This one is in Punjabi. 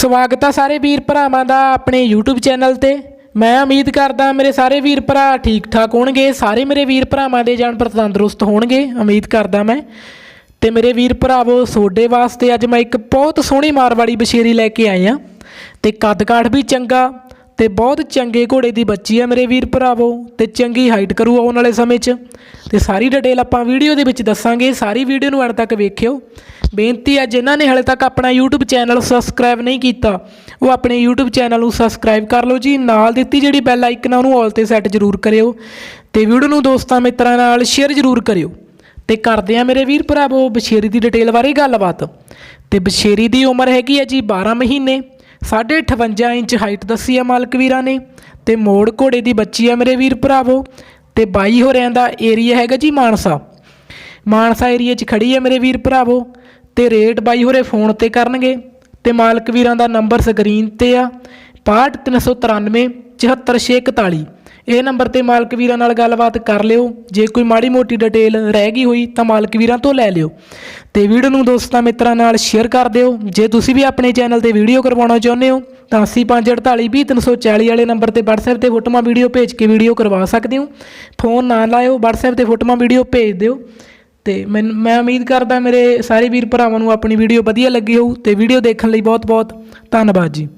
ਸਵਾਗਤ ਆ ਸਾਰੇ ਵੀਰ ਭਰਾਵਾਂ ਦਾ ਆਪਣੇ YouTube ਚੈਨਲ ਤੇ। ਮੈਂ ਉਮੀਦ ਕਰਦਾ ਮੇਰੇ ਸਾਰੇ ਵੀਰ ਭਰਾ ਠੀਕ ਠਾਕ ਹੋਣਗੇ, ਸਾਰੇ ਮੇਰੇ ਵੀਰ ਭਰਾਵਾਂ ਦੇ ਜਾਨਵਰ ਤੰਦਰੁਸਤ ਹੋਣਗੇ, ਉਮੀਦ ਕਰਦਾ ਮੈਂ। ਤੇ ਮੇਰੇ ਵੀਰ ਭਰਾਵੋ, ਤੁਹਾਡੇ ਵਾਸਤੇ ਅੱਜ ਮੈਂ ਇੱਕ ਬਹੁਤ ਸੋਹਣੀ ਮਾਰਵਾੜੀ ਬਸ਼ੇਰੀ ਲੈ ਕੇ ਆਇਆ। ਤੇ ਕੱਦ ਕਾਠ ਵੀ ਚੰਗਾ ਤੇ ਬਹੁਤ ਚੰਗੇ ਘੋੜੇ ਦੀ ਬੱਚੀ ਆ ਮੇਰੇ ਵੀਰ ਭਰਾਵੋ, ਤੇ ਚੰਗੀ ਹਾਈਟ ਕਰੂ ਆਉਣ ਵਾਲੇ ਸਮੇਂ 'ਚ। ਤੇ ਸਾਰੀ ਡਿਟੇਲ ਆਪਾਂ ਵੀਡੀਓ ਦੇ ਵਿੱਚ ਦੱਸਾਂਗੇ, ਸਾਰੀ ਵੀਡੀਓ ਨੂੰ ਅੰਤ ਤੱਕ ਵੇਖਿਓ। ਬੇਨਤੀ ਹੈ ਜਿਨ੍ਹਾਂ ਨੇ ਹਲੇ ਤੱਕ ਆਪਣਾ YouTube ਚੈਨਲ ਸਬਸਕ੍ਰਾਈਬ ਨਹੀਂ ਕੀਤਾ, ਉਹ ਆਪਣੇ YouTube ਚੈਨਲ ਨੂੰ ਸਬਸਕ੍ਰਾਈਬ ਕਰ ਲਓ ਜੀ, ਨਾਲ ਦਿੱਤੀ ਜਿਹੜੀ ਬੈਲ ਆਈਕਨ ਆ, ਉਹਨੂੰ ਆਲ ਤੇ ਸੈੱਟ ਜ਼ਰੂਰ ਕਰਿਓ। ਤੇ ਵੀਡੀਓ ਨੂੰ ਦੋਸਤਾਂ ਮਿੱਤਰਾਂ ਨਾਲ ਸ਼ੇਅਰ ਜ਼ਰੂਰ ਕਰਿਓ। ਤੇ ਕਰਦੇ ਆ ਮੇਰੇ ਵੀਰ ਭਰਾਵੋ, ਬਸ਼ੇਰੀ ਦੀ ਡਿਟੇਲ ਬਾਰੇ ਗੱਲਬਾਤ। ਤੇ ਬਸ਼ੇਰੀ ਦੀ ਉਮਰ ਹੈਗੀ ਹੈ ਜੀ 12 ਮਹੀਨੇ। 58 ਇੰਚ ਹਾਈਟ ਦੱਸੀ ਹੈ ਮਾਲਕ ਵੀਰਾਂ ਨੇ। ਤੇ ਮੋੜ ਘੋੜੇ ਦੀ ਬੱਚੀ ਹੈ ਮੇਰੇ ਵੀਰ ਭਰਾਵੋ। ਤੇ ਬਾਈ ਹੋਰਿਆਂ ਦਾ ਏਰੀਆ ਹੈਗਾ ਜੀ ਮਾਨਸਾ। ਮਾਨਸਾ ਏਰੀਆ 'ਚ ਖੜੀ ਹੈ ਮੇਰੇ ਵੀਰ ਭਰਾਵੋ। ਤੇ ਰੇਟ ਬਾਈ ਹੋਰੇ ਫੋਨ ਤੇ ਕਰਨਗੇ। ਤੇ ਮਾਲਕ ਵੀਰਾਂ ਦਾ ਨੰਬਰ ਸਕਰੀਨ ਤੇ ਆ। 65393 74641 ਇਹ ਨੰਬਰ ਤੇ ਮਾਲਕ ਵੀਰਾਂ ਨਾਲ ਗੱਲਬਾਤ ਕਰ ਲਿਓ। ਜੇ ਕੋਈ ਮਾੜੀ ਮੋਟੀ ਡਿਟੇਲ ਰਹਿ ਗਈ ਹੋਈ, ਤਾਂ ਮਾਲਕ ਵੀਰਾਂ ਤੋਂ ਲੈ ਲਿਓ। ਤੇ ਵੀਡੀਓ ਨੂੰ ਦੋਸਤਾਂ ਮਿੱਤਰਾਂ ਨਾਲ ਸ਼ੇਅਰ ਕਰ ਦਿਓ। ਜੇ ਤੁਸੀਂ ਵੀ ਆਪਣੇ ਚੈਨਲ ਤੇ ਵੀਡੀਓ ਕਰਵਾਉਣਾ ਚਾਹੁੰਦੇ ਹੋ, ਤਾਂ 8548 ਵਾਲੇ ਨੰਬਰ ਤੇ WhatsApp ਤੇ ਫੋਟੋਆਂ ਵੀਡੀਓ ਭੇਜ ਕੇ ਵੀਡੀਓ ਕਰਵਾ ਸਕਦੇ ਹੋ। ਫੋਨ ਨਾ ਲਾਇਓ, WhatsApp ਤੇ ਫੋਟੋਆਂ ਵੀਡੀਓ ਭੇਜ ਦਿਓ। ਤੇ ਮੈਂ ਮੈਂ ਉਮੀਦ ਕਰਦਾ ਮੇਰੇ ਸਾਰੇ ਵੀਰ ਭਰਾਵਾਂ ਨੂੰ ਆਪਣੀ ਵੀਡੀਓ ਵਧੀਆ ਲੱਗੀ ਹੋਊ। ਤੇ ਵੀਡੀਓ ਦੇਖਣ ਲਈ ਬਹੁਤ ਬਹੁਤ ਧੰਨਵਾਦ ਜੀ।